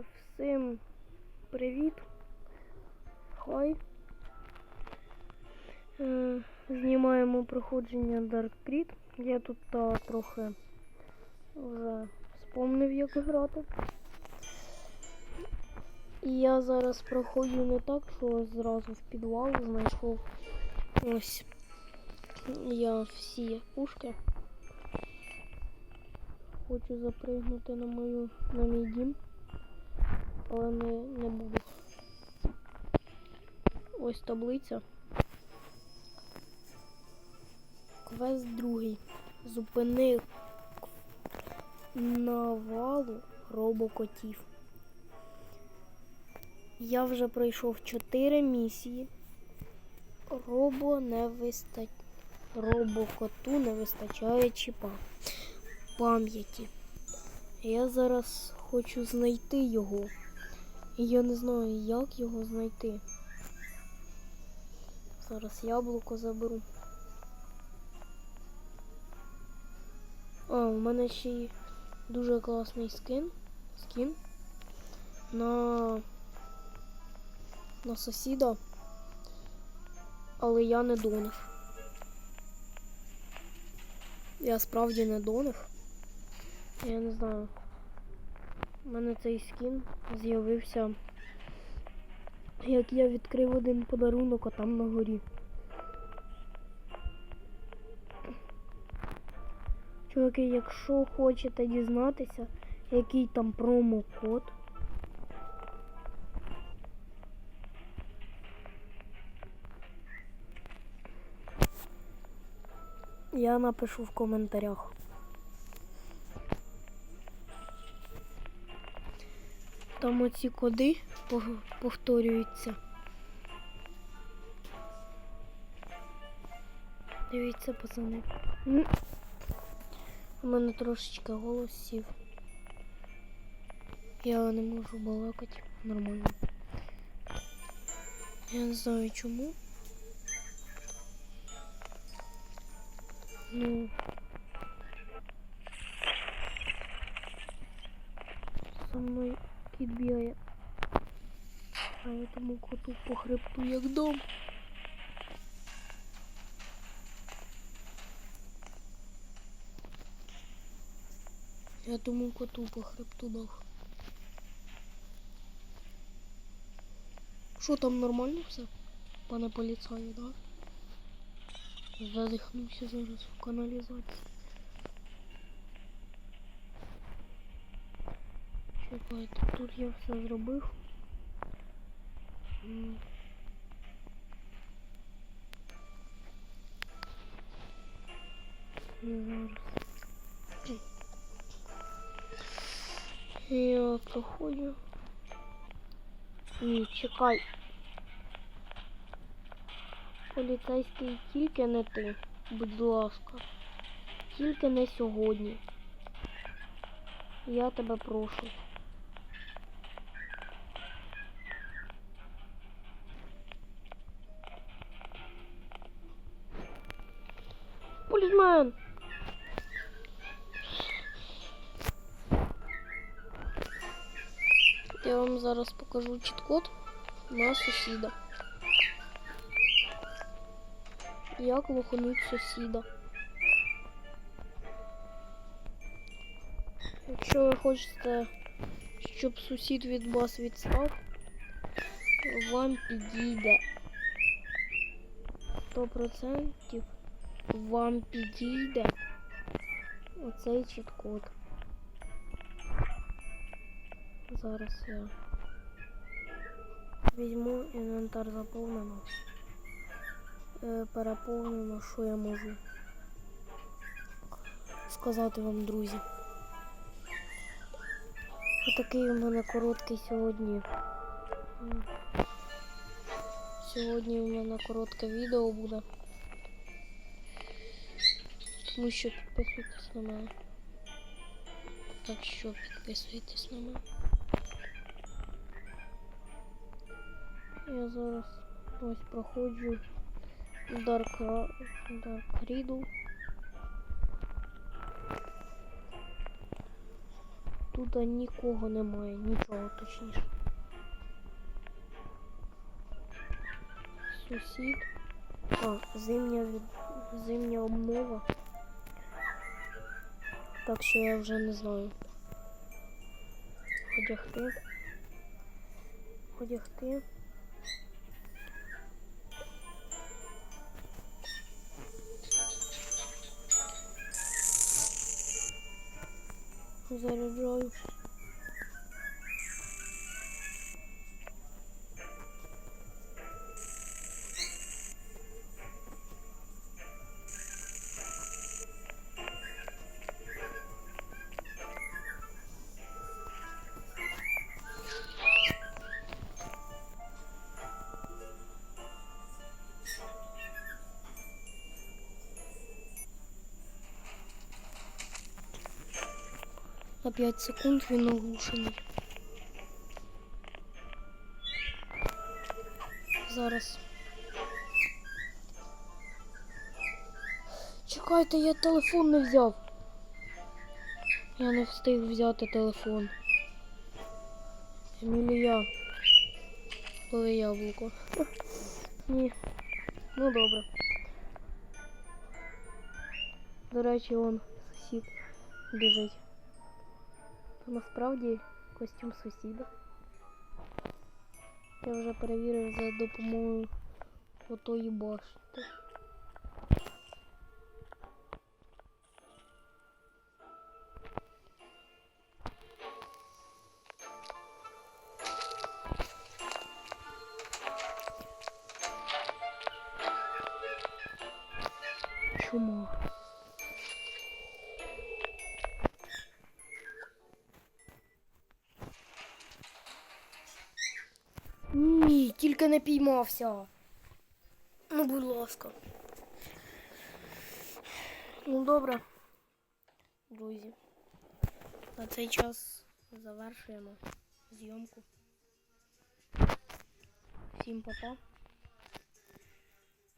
Всім привіт. Хай. Е, Знімаємо проходження Dark Creed. Я тут та, трохи вже спомнив, як грати. І я зараз проходжу не так, що зразу в підвал знайшов ось я всі пушки. Хочу запригнути на мою на мій дім, але не, не буду. Ось таблиця. Квест другий. Зупини навалу робокотів. Я вже пройшов 4 місії. Робо не вистачає. Робокоту не вистачає чіпа пам'яті. Я зараз хочу знайти його. І я не знаю, як його знайти. Зараз яблуко заберу. А, у мене ще є дуже класний скин. Скін на, на сусіда. Але я не донив. Я справді не донив. Я не знаю. У мене цей скін з'явився, як я відкрив один подарунок, а там на горі. Чуваки, якщо хочете дізнатися, який там промокод, я напишу в коментарях. Там оці коди повторюються. Дивіться, пацани. У мене трошечки голос сів. Я не можу балакати нормально. Я не знаю чому. Ну. Кіт. А я тому коту по хребту як дом. Я тому коту по хребту дав. Що там нормально все? Пане поліцаю, да? Задихнувся зараз в каналізації. Тут я все зробив. Я проходжу. Ні, чекай. Поліцейський тільки не ти, будь ласка. Тільки не сьогодні. Я тебе прошу. Я вам зараз покажу чіт-код на сусіда. Як лохануть сусіда. Якщо ви хочете, щоб сусід від вас відстав, вам підійде 100% вам підійде оцей чіт-код. Зараз я візьму інвентар заповнено. Е, Переповнено, що я можу сказати вам, друзі. Отакий у мене короткий сьогодні. Сьогодні у мене коротке відео буде. Тому що підписуйтесь на мене. Так що підписуйтесь на мене. Я зараз ось проходжу Dark, Dark Riddle. Тут нікого немає, нічого точніше. Сусід. А, зимня зимня обнова. Так що я вже не знаю. Одягти. Одягти. güzel oluyor. На 5 секунд він оглушений. Зараз. Чекайте, я телефон не взяв. Я не встиг взяти телефон. Емілія. Коли яблуко. Ні. Ну добре. До речі, он сусід біжить. Насправді костюм сусіда. Я вже перевірив за допомогою отої башти. Чума. Тільки не піймався. Ну, будь ласка. Ну, добре. Друзі. На цей час завершуємо зйомку. Всім па-па.